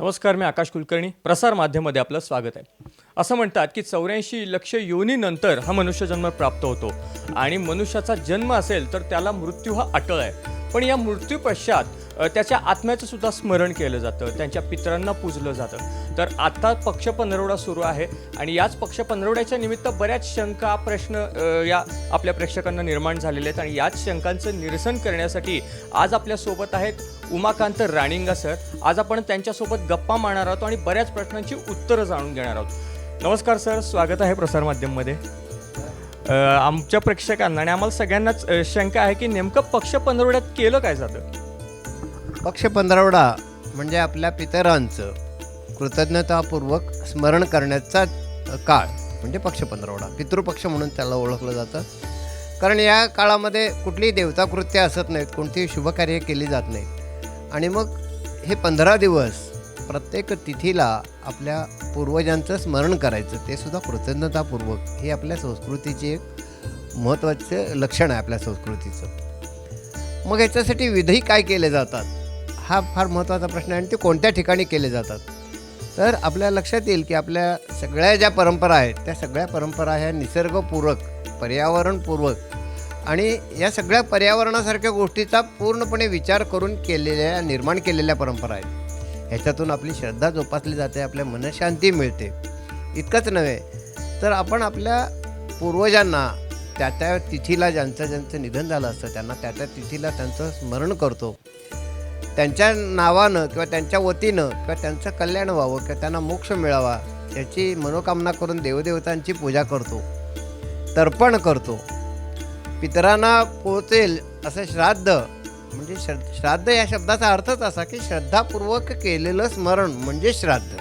नमस्कार मी आकाश कुलकर्णी. प्रसार माध्यमामध्ये आपलं स्वागत आहे. असं म्हणतात की चौऱ्याऐंशी लक्ष योनीनंतर हा मनुष्यजन्म प्राप्त होतो. आणि मनुष्याचा जन्म असेल तर त्याला मृत्यू हा अटळ आहे. पण या मृत्यूपश्चात त्याच्या आत्म्याचं सुद्धा स्मरण केलं जातं त्यांच्या पितरांना पूजलं जातं. तर आत्ता पक्ष पंधरवडा सुरू आहे आणि याच पक्ष पंधरवड्याच्या निमित्त बऱ्याच शंका प्रश्न या आपल्या प्रेक्षकांना निर्माण झालेले आहेत आणि याच शंकांचं निरसन करण्यासाठी आज आपल्यासोबत आहेत उमाकांत राणिंगा सर. आज आपण त्यांच्यासोबत गप्पा मारणार आहोत आणि बऱ्याच प्रश्नांची उत्तरं जाणून घेणार आहोत. नमस्कार सर स्वागत आहे प्रसारमाध्यममध्ये आमच्या प्रेक्षकांना आणि आम्हाला सगळ्यांनाच शंका आहे की नेमकं पक्ष पंधरवड्यात केलं काय जातं? पक्ष पंधरवडा म्हणजे आपल्या पितरांचं कृतज्ञतापूर्वक स्मरण करण्याचा काळ म्हणजे पक्ष पंधरवडा. पितृपक्ष म्हणून त्याला ओळखलं जातं. कारण या काळामध्ये कुठलीही देवताकृत्य असत नाहीत कोणतीही शुभकार्य केली जात नाहीत. आणि मग हे पंधरा दिवस प्रत्येक तिथीला आपल्या पूर्वजांचं स्मरण करायचं ते सुद्धा कृतज्ञतापूर्वक. हे आपल्या संस्कृतीचे एक महत्त्वाचं लक्षण आहे आपल्या संस्कृतीचं. मग याच्यासाठी विधही काय केले जातात? हा फार महत्त्वाचा प्रश्न आहे आणि ते कोणत्या ठिकाणी केले जातात. तर आपल्या लक्षात येईल की आपल्या सगळ्या ज्या परंपरा आहेत त्या सगळ्या परंपरा ह्या निसर्गपूरक पर्यावरणपूर्वक आणि या सगळ्या पर्यावरणासारख्या गोष्टीचा पूर्णपणे विचार करून केलेल्या निर्माण केलेल्या परंपरा आहेत. ह्याच्यातून आपली श्रद्धा जोपासली जाते आपल्या मनशांती मिळते. इतकंच नव्हे तर आपण आपल्या पूर्वजांना त्या त्या तिथीला ज्यांचं ज्यांचं निधन झालं असतं त्यांना त्या त्या तिथीला त्यांचं स्मरण करतो. त्यांच्या नावानं किंवा त्यांच्या वतीनं किंवा त्यांचं कल्याण व्हावं किंवा त्यांना मोक्ष मिळावा याची मनोकामना करून देवदेवतांची पूजा करतो तर्पण करतो. पितरांना पोचेल असं श्राद्ध म्हणजे श्र श्राद्ध या शब्दाचा अर्थच असा की श्रद्धापूर्वक केलेलं स्मरण म्हणजे श्राद्ध.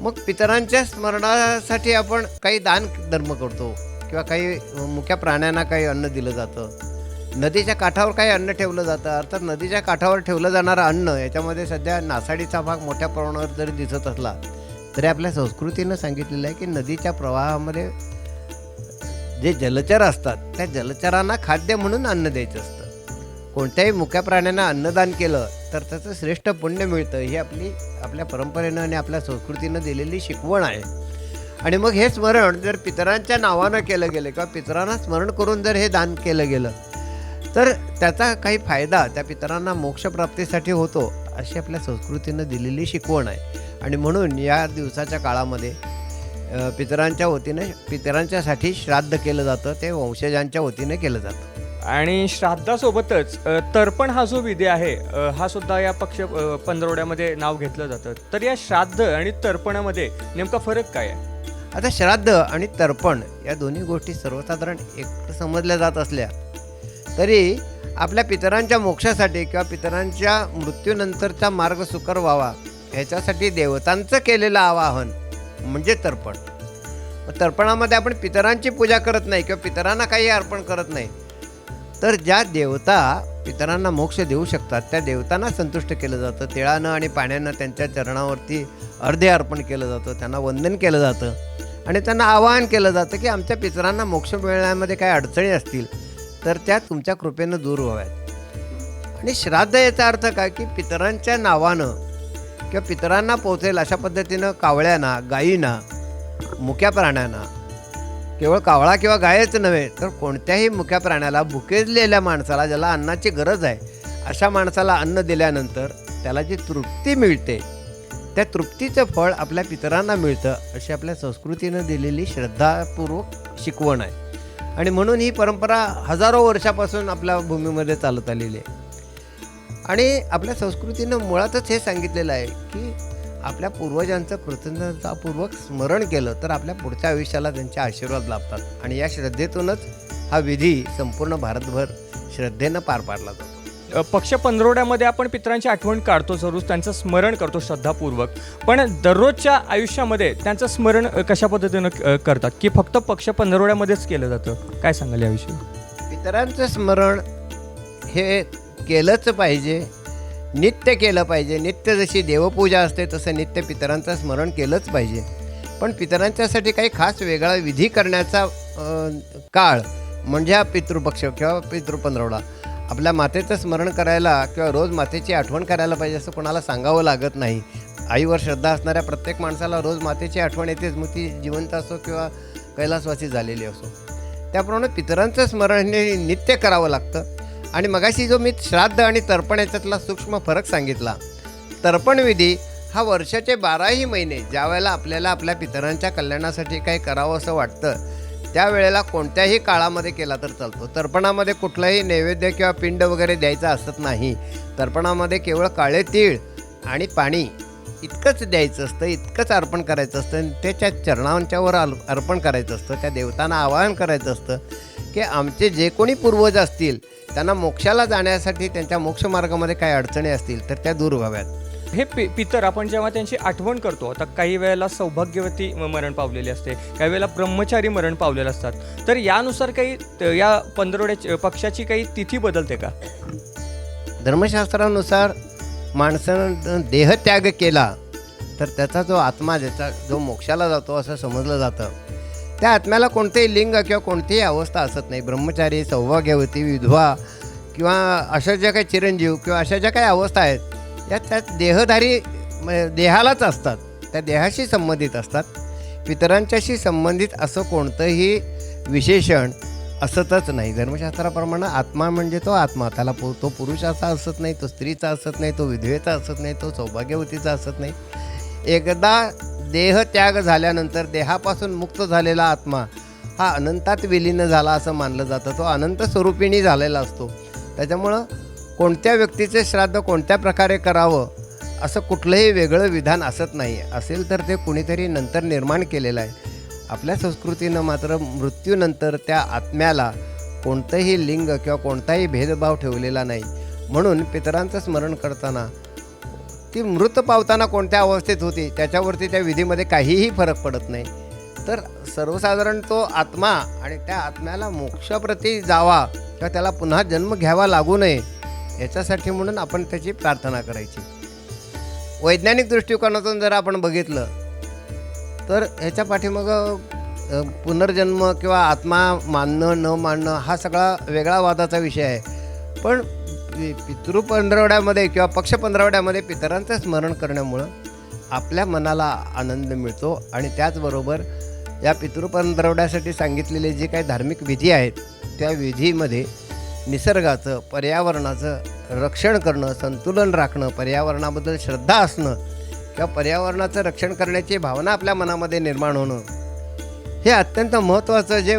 मग पितरांच्या स्मरणासाठी आपण काही दान धर्म करतो किंवा काही मुख्या प्राण्यांना काही अन्न दिलं जातं. नदीच्या काठावर काही अन्न ठेवलं जातं. अर्थात नदीच्या काठावर ठेवलं जाणारं अन्न याच्यामध्ये सध्या नासाडीचा भाग मोठ्या प्रमाणावर जरी दिसत असला तरी आपल्या संस्कृतीनं सांगितलेलं आहे की नदीच्या प्रवाहामध्ये जे जलचर असतात त्या जलचरांना खाद्य म्हणून अन्न द्यायचं असतं. कोणत्याही मुक्या प्राण्यांना अन्नदान केलं तर त्याचं श्रेष्ठ पुण्य मिळतं. ही आपली आपल्या परंपरेनं आणि आपल्या संस्कृतीनं दिलेली शिकवण आहे. आणि मग हे स्मरण जर पितरांच्या नावानं केलं गेलं किंवा पितरांना स्मरण करून जर हे दान केलं गेलं तर त्याचा काही फायदा त्या पितरांना मोक्षप्राप्तीसाठी होतो अशी आपल्या संस्कृतीनं दिलेली शिकवण आहे. आणि म्हणून या दिवसाच्या काळामध्ये पितरांच्या वतीनं पितरांच्यासाठी श्राद्ध केलं जातं ते वंशजांच्या वतीनं केलं जातं. आणि श्राद्धासोबतच तर्पण हा जो विधी आहे हा सुद्धा या पक्ष पंधरवड्यामध्ये नाव घेतलं जातं. तर या श्राद्ध आणि तर्पणामध्ये नेमका फरक काय आहे? आता श्राद्ध आणि तर्पण या दोन्ही गोष्टी सर्वसाधारण एक समजल्या जात असल्या तरी आपल्या पितरांच्या मोक्षासाठी किंवा पितरांच्या मृत्यूनंतरचा मार्ग सुकर व्हावा ह्याच्यासाठी देवतांचं केलेलं आवाहन म्हणजे तर्पण. तर्पणामध्ये आपण पितरांची पूजा करत नाही किंवा पितरांना काही अर्पण करत नाही तर ज्या देवता पितरांना मोक्ष देऊ शकतात त्या देवतांना संतुष्ट केलं जातं. तिळानं आणि पाण्यानं त्यांच्या चरणावरती अर्धे अर्पण केलं जातं त्यांना वंदन केलं जातं आणि त्यांना आवाहन केलं जातं की आमच्या पितरांना मोक्ष मिळण्यामध्ये काही अडचणी असतील तर त्या तुमच्या कृपेनं दूर व्हाव्यात. आणि श्राद्ध याचा अर्थ काय? की पितरांच्या नावानं किंवा पितरांना पोचेल अशा पद्धतीनं कावळ्यांना गायींना मुक्या प्राण्यांना. केवळ कावळा किंवा गायच नव्हे तर कोणत्याही मुक्या प्राण्याला भुकेजलेल्या माणसाला ज्याला अन्नाची गरज आहे अशा माणसाला अन्न दिल्यानंतर त्याला जी तृप्ती मिळते त्या तृप्तीचं फळ आपल्या पितरांना मिळतं अशी आपल्या संस्कृतीनं दिलेली श्रद्धापूर्वक शिकवण आहे. आणि म्हणून ही परंपरा हजारो वर्षापासून आपल्या भूमीमध्ये चालत आलेली आहे. आणि आपल्या संस्कृतीनं मुळातच हे सांगितलेलं आहे की आपल्या पूर्वजांचं कृतज्ञतापूर्वक स्मरण केलं तर आपल्या पुढच्या आयुष्याला त्यांचे आशीर्वाद लाभतात. आणि या श्रद्धेतूनच हा विधी संपूर्ण भारतभर श्रद्धेनं पार पाडला जातो. पक्ष पंधरवड्यामध्ये आपण पितरांची आठवण काढतो जरूर त्यांचं स्मरण करतो श्रद्धापूर्वक. पण दररोजच्या आयुष्यामध्ये त्यांचं स्मरण कशा पद्धतीनं करतात? की फक्त पक्ष पंधरवड्यामध्येच केलं जातं? काय सांगाल याविषयी? पितरांचं स्मरण हे केलंच पाहिजे. नित्य केलं पाहिजे. नित्य जशी देवपूजा असते तसं नित्य पितरांचं स्मरण केलंच पाहिजे. पण पितरांच्यासाठी काही खास वेगळा विधी करण्याचा काळ म्हणजे हा पितृपक्ष किंवा पितृपंधरवडा आपल्या मातेचं स्मरण करायला किंवा रोज मातेची आठवण करायला पाहिजे असं कोणाला सांगावं लागत नाही. आईवर श्रद्धा असणाऱ्या प्रत्येक माणसाला रोज मातेची आठवण येतेच. मग ती जिवंत असो किंवा कैलासवासी झालेली असो. त्याप्रमाणे पितरांचं स्मरण हे नित्य करावं लागतं. आणि मगाशी जो मी श्राद्ध आणि तर्पण याच्यातला सूक्ष्म फरक सांगितला. तर्पणविधी हा वर्षाचे बाराही महिने ज्या वेळेला आपल्याला आपल्या पितरांच्या कल्याणासाठी काही करावं असं वाटतं त्यावेळेला कोणत्याही काळामध्ये केला तर चालतो. तर्पणामध्ये कुठलाही नैवेद्य किंवा पिंड वगैरे द्यायचं असत नाही. तर्पणामध्ये केवळ काळे तीळ आणि पाणी इतकंच द्यायचं असतं इतकंच अर्पण करायचं असतं आणि त्याच्या चरणांच्यावर अर्पण करायचं असतं त्या देवतांना आवाहन करायचं असतं की आमचे जे कोणी पूर्वज असतील त्यांना मोक्षाला जाण्यासाठी त्यांच्या मोक्षमार्गामध्ये काही अडचणी असतील तर त्या दूर व्हाव्यात. हे पि पितर आपण जेव्हा त्यांची आठवण करतो आता काही वेळेला सौभाग्यवती मरण पावलेली असते काही वेळेला ब्रह्मचारी मरण पावलेले असतात. तर यानुसार काही त- या पंधरवड्याची पक्षाची काही तिथी बदलते का? धर्मशास्त्रानुसार माणसानं देहत्याग केला तर त्याचा जो आत्मा ज्याचा जो मोक्षाला जातो असं समजलं जातं. त्या आत्म्याला कोणतेही लिंग किंवा कोणतीही अवस्था असत नाही. ब्रह्मचारी सौभाग्यवती विधवा किंवा अशा ज्या काही चिरंजीव किंवा अशा ज्या काही अवस्था आहेत या त्या देहधारी म- देहालाच असतात. त्या देहाशी संबंधित असतात. पितरांच्याशी संबंधित असं कोणतंही विशेषण असतच नाही. धर्मशास्त्राप्रमाणे आत्मा म्हणजे तो आत्मा. त्याला पु तो पुरुषाचा असत नाही तो स्त्रीचा असत नाही तो विधवेचा असत नाही तो सौभाग्यवतीचा असत नाही. एकदा देह त्याग झाल्यानंतर देहापासून मुक्त झालेला आत्मा हा अनंतात विलीन झाला असं मानलं जातं. तो अनंत स्वरूपिणी झालेला असतो. त्याच्यामुळं कोणत्या व्यक्तीचे श्राद्ध कोणत्या प्रकारे करावं असं कुठलंही वेगळं विधान असत नाही. असेल तर ते कुणीतरी नंतर निर्माण केलेलं आहे. आपल्या संस्कृतीनं मात्र मृत्यूनंतर त्या आत्म्याला कोणतंही लिंग किंवा कोणताही भेदभाव ठेवलेला नाही. म्हणून पितरांचं स्मरण करताना ती मृत पावताना कोणत्या अवस्थेत होती त्याच्यावरती त्या विधीमध्ये काहीही फरक पडत नाही. तर सर्वसाधारण तो आत्मा आणि त्या आत्म्याला मोक्षाप्रती जावा किंवा त्याला पुन्हा जन्म घ्यावा लागू नये याच्यासाठी म्हणून आपण त्याची प्रार्थना करायची. वैज्ञानिक दृष्टिकोनातून जर आपण बघितलं तर ह्याच्या पाठीमागं पुनर्जन्म किंवा आत्मा मानणं न मानणं हा सगळा वेगळा वादाचा विषय आहे. पण पि- पितृ पंधरवड्यामध्ये किंवा पक्ष पंधरवड्यामध्ये पितरांचं स्मरण करण्यामुळं आपल्या मनाला आनंद मिळतो आणि त्याचबरोबर या पितृ पंधरवड्यासाठी सांगितलेले जे काही धार्मिक विधी आहेत त्या विधीमध्ये निसर्गाचं पर्यावरणाचं रक्षण करणं संतुलन राखणं पर्यावरणाबद्दल श्रद्धा असणं किंवा पर्यावरणाचं रक्षण करण्याची भावना आपल्या मनामध्ये निर्माण होणं हे अत्यंत महत्त्वाचं जे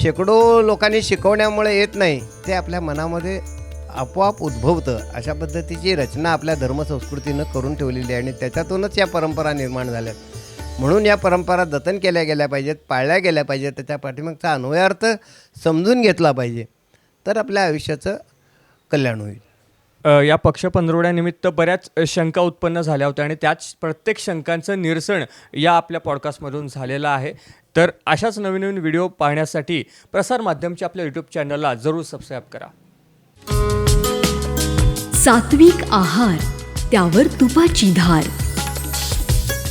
शेकडो लोकांनी शिकवण्यामुळे येत नाही ते आपल्या मनामध्ये आपोआप उद्भवतं. अशा पद्धतीची रचना आपल्या धर्मसंस्कृतीनं करून ठेवलेली आहे आणि त्याच्यातूनच या परंपरा निर्माण झाल्या म्हणून या परंपरा जतन केल्या गेल्या पाहिजेत पाळल्या गेल्या पाहिजेत. त्याच्या पाठीमागचा अन्वयार्थ समजून घेतला पाहिजे. तर आपल्या आयुष्याचं कल्याण होईल. या पक्ष पंधरवड्यानिमित्त बऱ्याच शंका उत्पन्न झाल्या होत्या आणि त्याच प्रत्येक शंकांचं निरसन या आपल्या पॉडकास्टमधून झालेलं आहे. तर अशाच नवीन नवीन व्हिडिओ पाहण्यासाठी प्रसार माध्यमच्या आपल्या यूट्यूब चॅनलला जरूर सबस्क्राईब करा. सात्विक आहार त्यावर तुपाची धार.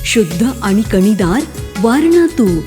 शुद्ध आणि कणीदार वारणा तूप.